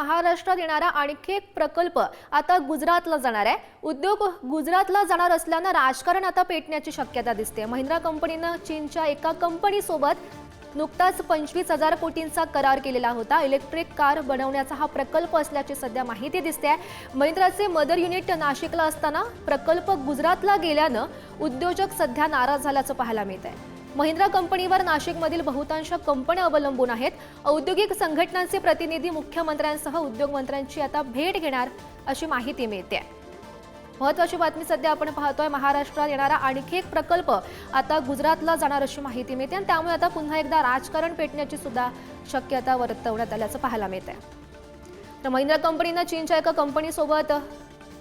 महाराष्ट्रात येणारा आणखी एक प्रकल्प आता गुजरातला जाणार आहे. उद्योग गुजरातला जाणार असल्यानं राजकारण आता पेटण्याची शक्यता दिसते. महिंद्रा कंपनीनं चीनच्या एका कंपनीसोबत नुकताच पंचवीस हजार कोटींचा करार केलेला होता. इलेक्ट्रिक कार बनवण्याचा हा प्रकल्प असल्याची सध्या माहिती दिसते. महिंद्राचे मदर युनिट नाशिकला असताना प्रकल्प गुजरातला गेल्यानं उद्योजक सध्या नाराज झाल्याचं पाहायला मिळत आहे महिंद्रा कंपनीवर नाशिकमधील बहुतांश कंपन्या अवलंबून आहेत. औद्योगिक संघटनांचे प्रतिनिधी मुख्यमंत्र्यांसह उद्योगमंत्र्यांची आता भेट घेणार अशी माहिती मिळते. महत्वाची बातमी सध्या आपण पाहतोय. महाराष्ट्रात येणारा आणखी एक प्रकल्प आता गुजरातला जाणार अशी माहिती मिळते आणि त्यामुळे आता पुन्हा एकदा राजकारण पेटण्याची सुद्धा शक्यता वर्तवण्यात आल्याचं पाहायला मिळते तर महिंद्रा कंपनीनं चीनच्या एका कंपनीसोबत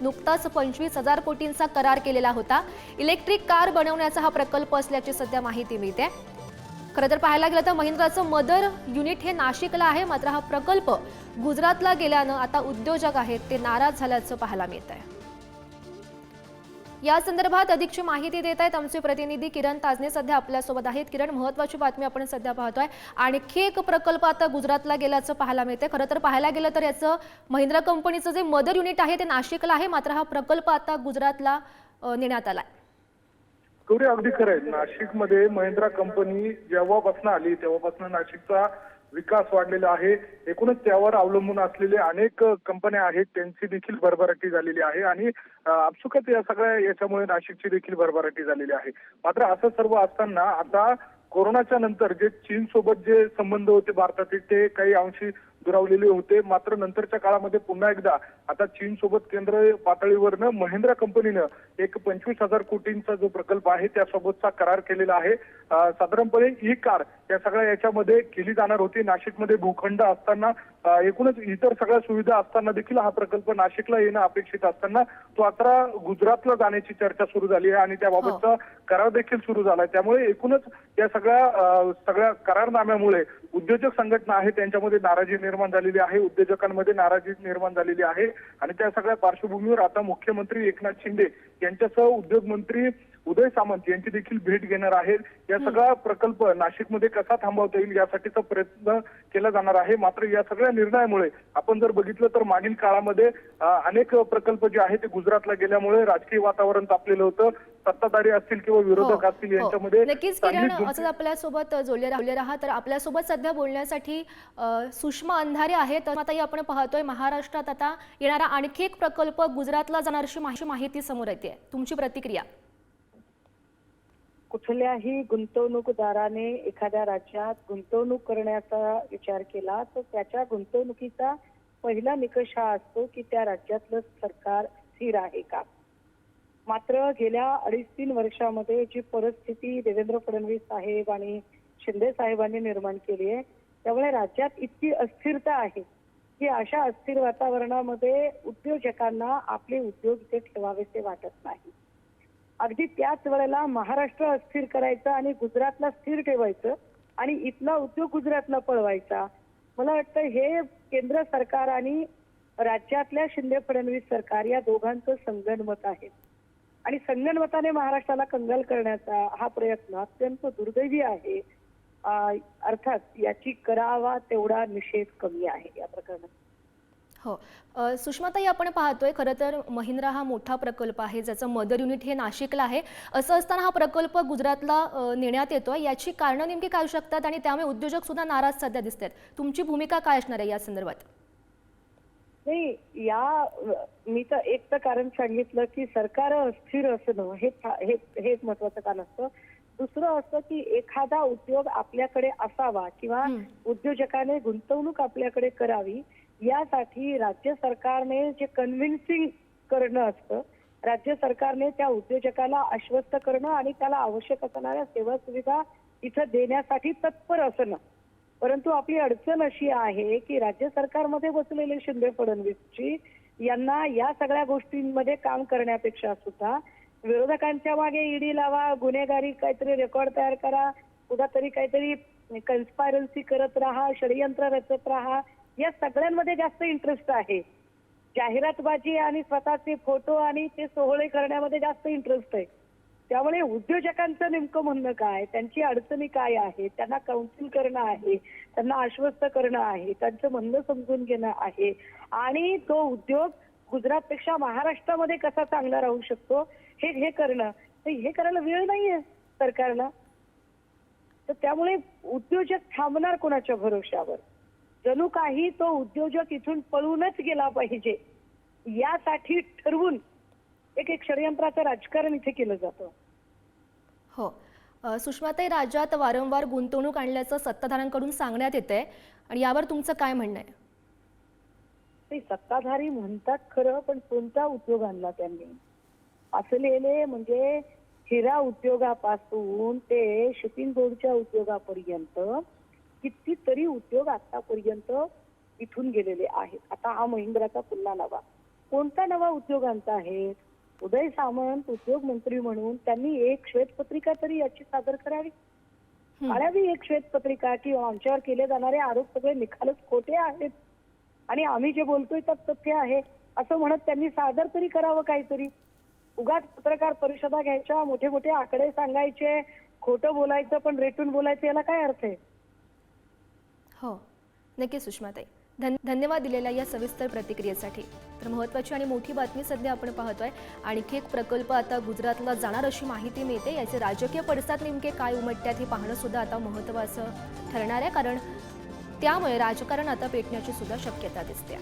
नुकताच पंचवीस हजार कोटींचा करार केलेला होता. इलेक्ट्रिक कार बनवण्याचा हा प्रकल्प असल्याची सध्या माहिती मिळते. खरं तर पाहायला गेलं तर महिंद्राचं मदर युनिट हे नाशिकला आहे मात्र हा प्रकल्प गुजरातला गेल्यानं आता उद्योजक आहेत ते नाराज झाल्याचं पाहायला मिळत आहे या संदर्भात अधिकची माहिती देत आहेत आमचे प्रतिनिधी किरण ताजने सध्या आपल्यासोबत आहेत. किरण महत्वाची बातमी आपण सध्या पाहतोय. आणखी एक प्रकल्प आता गुजरातला गेल्याचं पाहायला मिळते खरं तर पाहायला गेलं तर याचं महिंद्रा कंपनीचं जे मदर युनिट आहे ते नाशिकला आहे. मात्र हा प्रकल्प आता गुजरातला नेण्यात आलाय. गौरी अगदी खरं आहे. नाशिकमध्ये महिंद्रा कंपनी जेव्हापासून आली तेव्हापासून नाशिकचा विकास वाढलेला आहे. एकूणच त्यावर अवलंबून असलेले अनेक कंपन्या आहेत त्यांची देखील भरभराटी झालेली आहे आणि अं, आपसुकच या सगळ्या याच्यामुळे नाशिकची देखील भरभराटी झालेली आहे. मात्र असं सर्व असताना आता कोरोनाच्या नंतर जे चीन सोबत जे संबंध होते भारतातील ते काही अंशी दुरावलेले होते. मात्र नंतरच्या काळामध्ये पुन्हा एकदा आता चीन सोबत केंद्र पातळीवरनं महिंद्रा कंपनीनं एक पंचवीस हजार कोटींचा जो प्रकल्प आहे त्यासोबतचा करार केलेला आहे. साधारणपणे ई कार या सगळ्या याच्यामध्ये केली जाणार होती. नाशिकमध्ये भूखंड असताना एकूणच इतर सगळ्या सुविधा असताना देखील हा प्रकल्प नाशिकला येणं अपेक्षित असताना तो आता गुजरातला जाण्याची चर्चा सुरू झाली आहे आणि त्याबाबतचा करार देखील सुरू झाला आहे. त्यामुळे एकूणच या सगळ्या सगळ्या करारनाम्यामुळे उद्योजक संघटना आहे त्यांच्यामध्ये नाराजी निर्माण झालेली आहे उद्योजकांमध्ये नाराजी निर्माण झालेली आहे आणि त्या सगळ्या पार्श्वभूमीवर आता मुख्यमंत्री एकनाथ शिंदे यांच्यासह उद्योग मंत्री उदय सामंत यांची देखील भेट घेणार आहेत. या सगळा प्रकल्प नाशिकमध्ये कसा थांबवता येईल यासाठीचा प्रयत्न केला जाणार आहे. मात्र या सगळ्या निर्णयामुळे आपण जर बघितलं तर मागील काळामध्ये अनेक प्रकल्प जे आहेत ते गुजरातला गेल्यामुळे राजकीय वातावरण तापलेलं होतं. सत्ताधारी असतील किंवा विरोधक हो, असतील हो. यांच्यामध्ये नक्कीच किरण असंच आपल्यासोबत जोडले राहिले राहा. तर आपल्यासोबत सध्या बोलण्यासाठी सुषमा अंधारे आहेत. आता आपण पाहतोय महाराष्ट्रात आता येणारा आणखी एक प्रकल्प गुजरातला जाणार अशी माही- माहिती समोर येते. तुमची प्रतिक्रिया? कुठल्याही गुंतवणूकदाराने एखाद्या राज्यात गुंतवणूक करण्याचा विचार केला तर त्याच्या गुंतवणुकीचा पहिला निकष हा असतो की त्या राज्यातलं सरकार स्थिर आहे का? मात्र गेल्या अडीच तीन वर्षामध्ये जी परिस्थिती देवेंद्र फडणवीस साहेब आणि शिंदे साहेबांनी निर्माण केली आहे त्यामुळे राज्यात इतकी अस्थिरता आहे की अशा अस्थिर वातावरणामध्ये उद्योजकांना आपले उद्योग इथे ठेवावेसे वाटत नाही. अगदी त्याच वेळेला महाराष्ट्र अस्थिर करायचं आणि गुजरातला स्थिर ठेवायचं आणि इथला उद्योग गुजरातला पळवायचा. मला वाटतं हे केंद्र सरकार आणि राज्यातल्या शिंदे फडणवीस सरकार या दोघांचं संगणमत आहे. आणि संगणमताने महाराष्ट्राला कंगाल करण्याचा हा प्रयत्न अत्यंत दुर्दैवी आहे. अर्थात याची करावा तेवढा निषेध कमी आहे या प्रकरणात. हो. सुषमाताई आपण पाहतोय खरं तर महिंद्रा हा मोठा प्रकल्प आहे ज्याचं मदर युनिट हे नाशिकला आहे. असं असताना हा प्रकल्प गुजरातला नेण्यात येतोय. याची कारणं नेमकी काय असू शकतात आणि त्यामुळे उद्योजक सुद्धा नाराज सध्या दिसत आहेत तुमची भूमिका काय असणार आहे या संदर्भात? नाही या मी तर एक तर कारण सांगितलं की सरकार अस्थिर असणं हे हे हेच महत्वाचं कारण असतं. दुसरं असतं की एखादा उद्योग आपल्याकडे असावा किंवा. उद्योजकाने गुंतवणूक आपल्याकडे करावी यासाठी राज्य सरकारने जे कन्व्हिन्सिंग करणं असतं राज्य सरकारने त्या उद्योजकाला आश्वस्त करणं आणि त्याला आवश्यक असणाऱ्या सेवा सुविधा इथं देण्यासाठी तत्पर असणं. परंतु आपली अडचण अशी आहे की राज्य सरकारमध्ये बसलेले शिंदे फडणवीसची यांना या सगळ्या गोष्टींमध्ये काम करण्यापेक्षा सुद्धा विरोधकांच्या मागे ईडी लावा गुन्हेगारी काहीतरी रेकॉर्ड तयार करा कुठं तरी काहीतरी कन्स्पायरन्सी करत राहा षडयंत्र रचत राहा या सगळ्यांमध्ये जास्त इंटरेस्ट आहे. जाहिरातबाजी आणि स्वतःचे फोटो आणि ते सोहळे करण्यामध्ये जास्त इंटरेस्ट आहे. त्यामुळे उद्योजकांचं नेमकं म्हणणं काय? त्यांची अडचणी काय आहे त्यांना काउन्सिल करणं आहे. त्यांना आश्वस्त करणं आहे. त्यांचं म्हणणं समजून घेणं आहे. आणि तो उद्योग गुजरातपेक्षा महाराष्ट्रामध्ये कसा चांगला राहू शकतो? हे हे करणं. तर हे करायला वेळ नाहीये सरकारला. तर त्यामुळे उद्योजक थांबणार कोणाच्या भरोश्यावर? जणू काही तो उद्योजक इथून पळूनच गेला पाहिजे. यासाठी ठरवून एक एक षडयंत्राचं राजकारण इथे केलं जातं. हो. सुषमाताई राज्यात वारंवार गुंतवणूक आणल्याचं सत्ताधाऱ्यांकडून सांगण्यात येतंय आणि यावर तुमचं काय म्हणणं आहे? ते सत्ताधारी म्हणतात खरं पण कोणता उद्योग आणला त्यांनी? असलेले म्हणजे हिरा उद्योगापासून ते शिपिंग बोर्डच्या उद्योगापर्यंत कितीतरी उद्योग आतापर्यंत इथून गेलेले आहेत. आता हा महिंद्राचा पुन्हा नवा. कोणता नवा उद्योग आणता आहे? उदय सामंत उद्योग मंत्री म्हणून त्यांनी एक श्वेतपत्रिका तरी याची सादर करावी. काढावी एक श्वेतपत्रिका की आमच्यावर केले जाणारे आरोप सगळे निखालच खोटे आहेत. आणि आम्ही जे बोलतोय त्यात तथ्य आहे असं म्हणत त्यांनी सादर तरी करावं काहीतरी. उगाच पत्रकार परिषदा घ्यायच्या मोठे मोठे आकडे सांगायचे खोटं बोलायचं पण रेटून बोलायचं याला काय अर्थ आहे? हो. नक्की सुषमाताई. धन धन्यवाद दिलेल्या या सविस्तर प्रतिक्रियेसाठी. तर महत्त्वाची आणि मोठी बातमी सध्या आपण पाहतोय. आणखी एक प्रकल्प आता गुजरातला जाणार अशी माहिती मिळते. याचे राजकीय पडसाद नेमके काय उमटतात हे पाहणं सुद्धा आता महत्त्वाचं ठरणार आहे. कारण त्यामुळे राजकारण आता पेटण्याची सुद्धा शक्यता दिसते.